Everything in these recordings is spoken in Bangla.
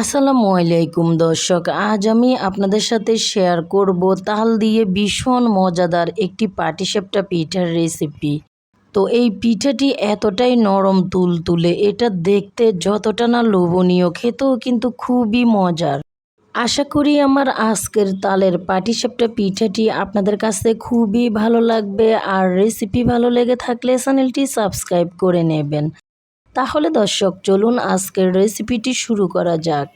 আসসালামু আলাইকুম দর্শক, আজ আমি আপনাদের সাথে শেয়ার করব তাল দিয়ে ভীষণ মজাদার একটি পাটিসাপটা পিঠার রেসিপি তো এই পিঠাটি এতটাই নরম তুলতুলে, এটা দেখতে যতটা না লোভনীয়, খেতেও কিন্তু খুবই মজার। আশা করি আমার আজকের তালের পাটিসাপটা পিঠাটি আপনাদের কাছে খুবই ভালো লাগবে, আর রেসিপি ভালো লেগে থাকলে চ্যানেলটি সাবস্ক্রাইব করে নেবেন। তাহলে দর্শক, চলুন আজকের রেসিপিটি শুরু করা যাক।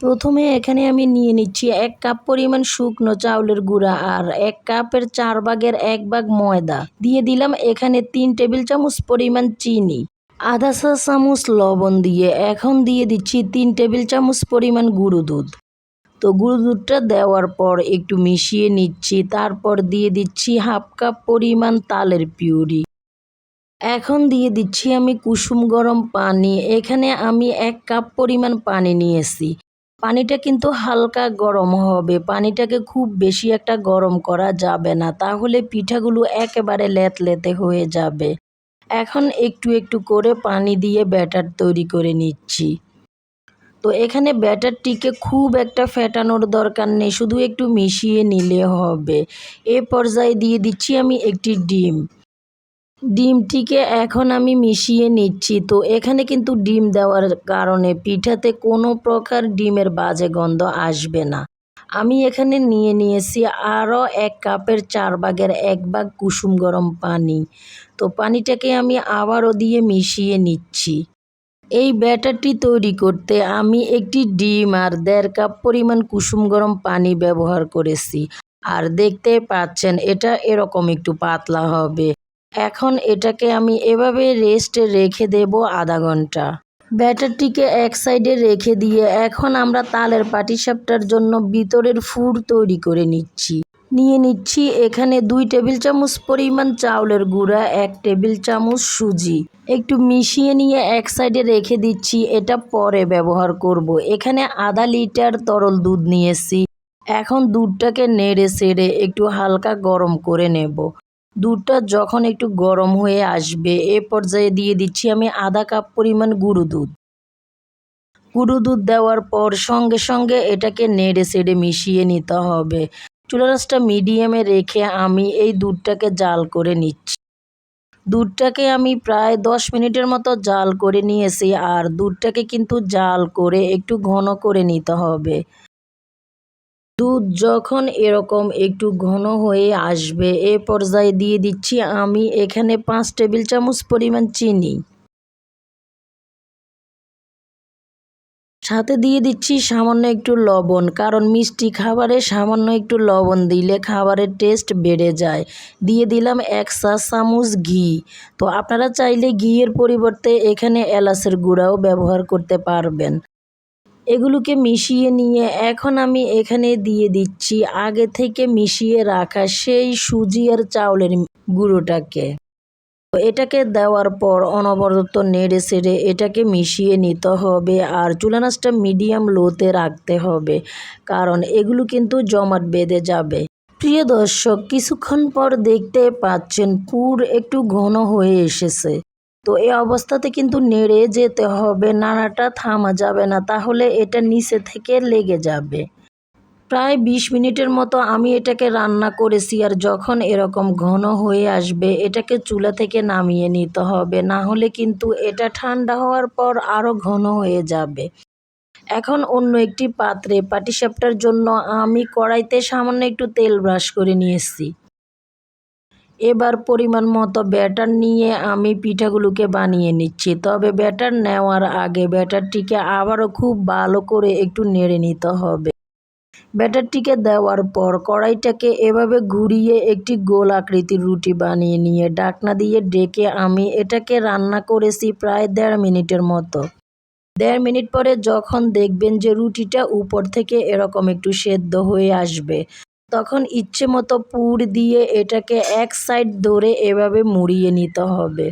প্রথমে এখানে আমি নিয়ে নিচ্ছি এক কাপ পরিমাণ শুকনো চাউলের গুঁড়া আর এক কাপের চার ভাগের এক ভাগ ময়দা। দিয়ে দিলাম এখানে তিন টেবিল চামচ পরিমাণ চিনি। আধা চা চামচ লবণ দিয়ে এখন দিয়ে দিচ্ছি তিন টেবিল চামচ পরিমাণ গুঁড়ো দুধ। তো গুঁড়ো দুধটা দেওয়ার পর একটু মিশিয়ে নিচ্ছি, তারপর দিয়ে দিচ্ছি হাফ কাপ পরিমাণ তালের পিউরি। এখন দিয়ে দিচ্ছি আমি কুসুম গরম পানি। এখানে আমি এক কাপ পরিমাণ পানি নিয়েছি। পানিটা কিন্তু হালকা গরম হবে। পানিটাকে খুব বেশি একটা গরম করা যাবে না। তাহলে পিঠাগুলো একেবারে লেতে হয়ে যাবে। এখন একটু একটু করে পানি দিয়ে ব্যাটার তৈরি করে নিচ্ছি। তো এখানে ব্যাটারটিকে খুব একটা ফেটানোর দরকার নেই। শুধু একটু মিশিয়ে নিলে হবে। এ পর্যায়ে দিয়ে দিচ্ছি আমি একটি ডিম। ডিমটিকে এখন আমি মিশিয়ে নিচ্ছি। তো এখানে কিন্তু ডিম দেওয়ার কারণে পিঠাতে কোনো প্রকার ডিমের বাজে গন্ধ আসবে না। আমি এখানে নিয়ে নিয়েছি আরও এক কাপের চার ভাগের এক ভাগ কুসুম গরম পানি। তো পানিটাকে আমি আবারও দিয়ে মিশিয়ে নিচ্ছি। এই ব্যাটারটি তৈরি করতে আমি একটি ডিম আর দেড় কাপ পরিমাণ কুসুম গরম পানি ব্যবহার করেছি। আর দেখতে পাচ্ছেন, এটা এরকম একটু পাতলা হবে। এখন এটাকে আমি এভাবে রেস্টে রেখে দেব আধা ঘণ্টা। ব্যাটারটিকে এক সাইডে রেখে দিয়ে এখন আমরা তালের পাটিসাপটার জন্য ভিতরের ফুড তৈরি করে নিচ্ছি। নিয়ে নিচ্ছি এখানে দুই টেবিল চামচ পরিমাণ চাউলের গুঁড়া, এক টেবিল চামচ সুজি। একটু মিশিয়ে নিয়ে এক সাইডে রেখে দিচ্ছি, এটা পরে ব্যবহার করব। এখানে আধা লিটার তরল দুধ নিয়েছি। এখন দুধটাকে নেড়ে সেড়ে একটু হালকা গরম করে নেব। দুধটা যখন একটু গরম হয়ে আসবে, এ পর্যায়ে দিয়ে দিচ্ছি আমি আধা কাপ পরিমাণ গুঁড়ো দুধ। গুঁড়ো দুধ দেওয়ার পর সঙ্গে সঙ্গে এটাকে নেড়ে সেড়ে মিশিয়ে নিতে হবে। চুলারাসটা মিডিয়ামে রেখে আমি এই দুধটাকে জাল করে নিচ্ছি। দুধটাকে আমি প্রায় দশ মিনিটের মতো জাল করে নিয়েছি, আর দুধটাকে কিন্তু জাল করে একটু ঘন করে নিতে হবে। দুধ যখন এরকম একটু ঘন হয়ে আসবে, এ পর্যায়ে দিয়ে দিচ্ছি আমি এখানে পাঁচ টেবিল চামচ পরিমাণ চিনি। সাথে দিয়ে দিচ্ছি সামান্য একটু লবণ, কারণ মিষ্টি খাবারে সামান্য একটু লবণ দিলে খাবারের টেস্ট বেড়ে যায়। দিয়ে দিলাম এক চা চামচ ঘি। তো আপনারা চাইলে ঘিয়ের পরিবর্তে এখানে এলাচের গুঁড়াও ব্যবহার করতে পারবেন। এগুলোকে মিশিয়ে নিয়ে এখন আমি এখানে দিয়ে দিচ্ছি আগে থেকে মিশিয়ে রাখা সেই সুজি আর চাউলের গুঁড়োটাকে। এটাকে দেওয়ার পর অনবরত নেড়ে সেড়ে এটাকে মিশিয়ে নিতে হবে আর চুলানাসটা মিডিয়াম লোতে রাখতে হবে, কারণ এগুলো কিন্তু জমাট বেঁধে যাবে। প্রিয় দর্শক, কিছুক্ষণ পর দেখতে পাচ্ছেন পুর একটু ঘন হয়ে এসেছে। তো এই অবস্থাতে কিন্তু নেড়ে যেতে হবে। নাড়াটা থামা যাবে না, তাহলে এটা নিচে থেকে লেগে যাবে। প্রায় বিশ মিনিটের মতো আমি এটাকে রান্না করেছি আর যখন এরকম ঘন হয়ে আসবে, এটাকে চুলা থেকে নামিয়ে নিতে হবে। না হলে কিন্তু এটা ঠান্ডা হওয়ার পর আরও ঘন হয়ে যাবে। এখন অন্য একটি পাত্রে পাটিসাপটার জন্য আমি কড়াইতে সামান্য একটু তেল ব্রাশ করে নিয়েছি। এবার পরিমাণ মতো ব্যাটার নিয়ে আমি পিঠাগুলোকে বানিয়ে নিচ্ছি। তবে ব্যাটার নেওয়ার আগে ব্যাটারটিকে আবারও খুব ভালো করে একটু নেড়ে নিতে হবে। ব্যাটারটিকে দেওয়ার পর কড়াইটাকে এভাবে ঘুরিয়ে একটি গোল আকৃতির রুটি বানিয়ে নিয়ে ডাকনা দিয়ে ডেকে আমি এটাকে রান্না করেছি প্রায় দেড় মিনিটের মতো। দেড় মিনিট পরে যখন দেখবেন যে রুটিটা উপর থেকে এরকম একটু সেদ্ধ হয়ে আসবে তখন ইচ্ছে মতো পুর দিয়ে এটাকে এক সাইড ধরে এভাবে মুড়িয়ে নিতে হবে।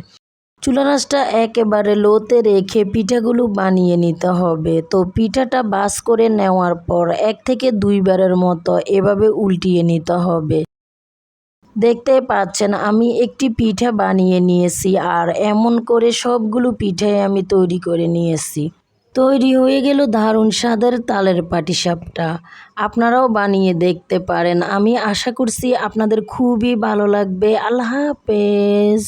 চুলানাসটা একেবারে লোতে রেখে পিঠাগুলো বানিয়ে নিতে হবে। তো পিঠাটা বাস করে নেওয়ার পর এক থেকে দুইবারের মতো এভাবে উল্টিয়ে নিতে হবে। দেখতে পাচ্ছেন, আমি একটি পিঠা বানিয়ে নিয়েছি আর এমন করে সবগুলো পিঠাই আমি তৈরি করে নিয়েছি। তৈরি হয়ে গেল দারুণ স্বাদের তালের পাটিসাপটা। আপনারাও বানিয়ে দেখতে পারেন। আমি আশা করছি আপনাদের খুবই ভালো লাগবে। আল্লাহ হাফেজ।